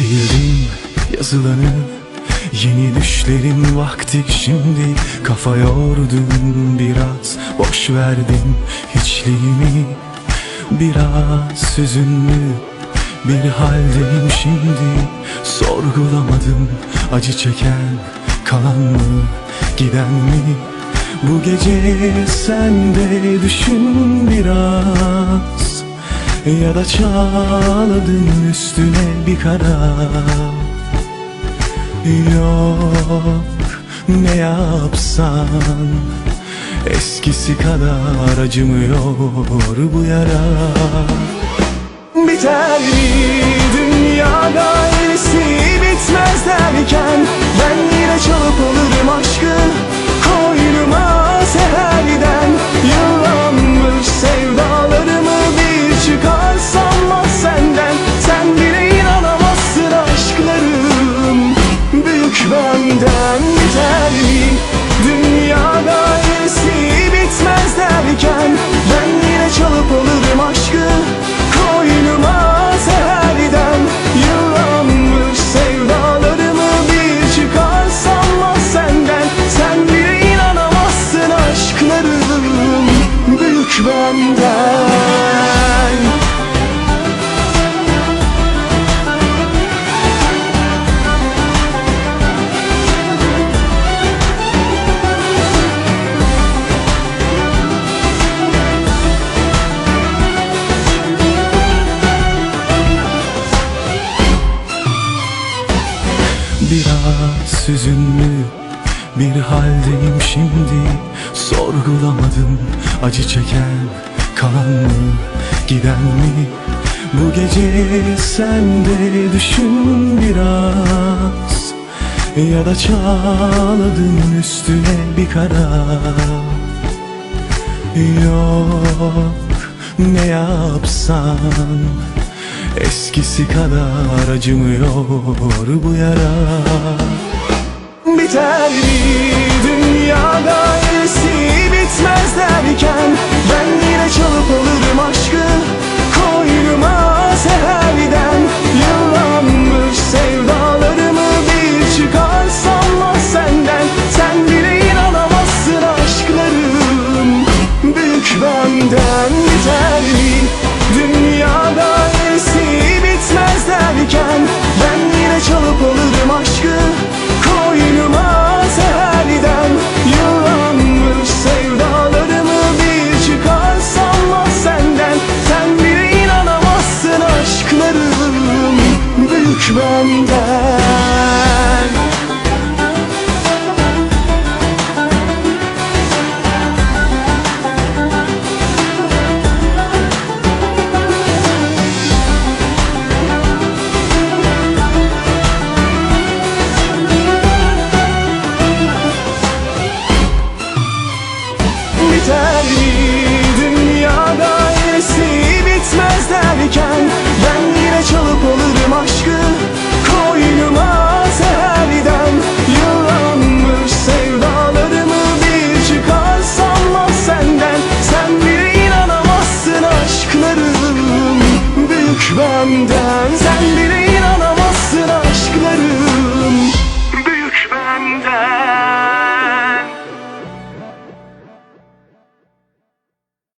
Sildim yazılanı Yeni düşlerin vakti şimdi. Kafa yordum biraz Boş verdim hiçliğimi. Biraz hüzünlü bir haldeyim şimdi. Sorgulamadım acı çeken Kalan mı giden mi? Bu gece sen de düşün biraz Ya da çağladın üstüne bir kara Yok ne yapsan? Eskisi kadar acımıyor bu yara. Biter mi dünyada iyisi bitmez derken Ben yine çalıp Benden Biraz hüzünlü bir haldeyim şimdi Sorgulamadım. Acı çeken kalan mı giden mi? Bu gece sen de düşün biraz. Ya da çağladın üstüne bir kara Yok ne yapsan? Eskisi kadar acımıyor bu yara Biter mi dünyada iyisi bitmez time elimden Sen bile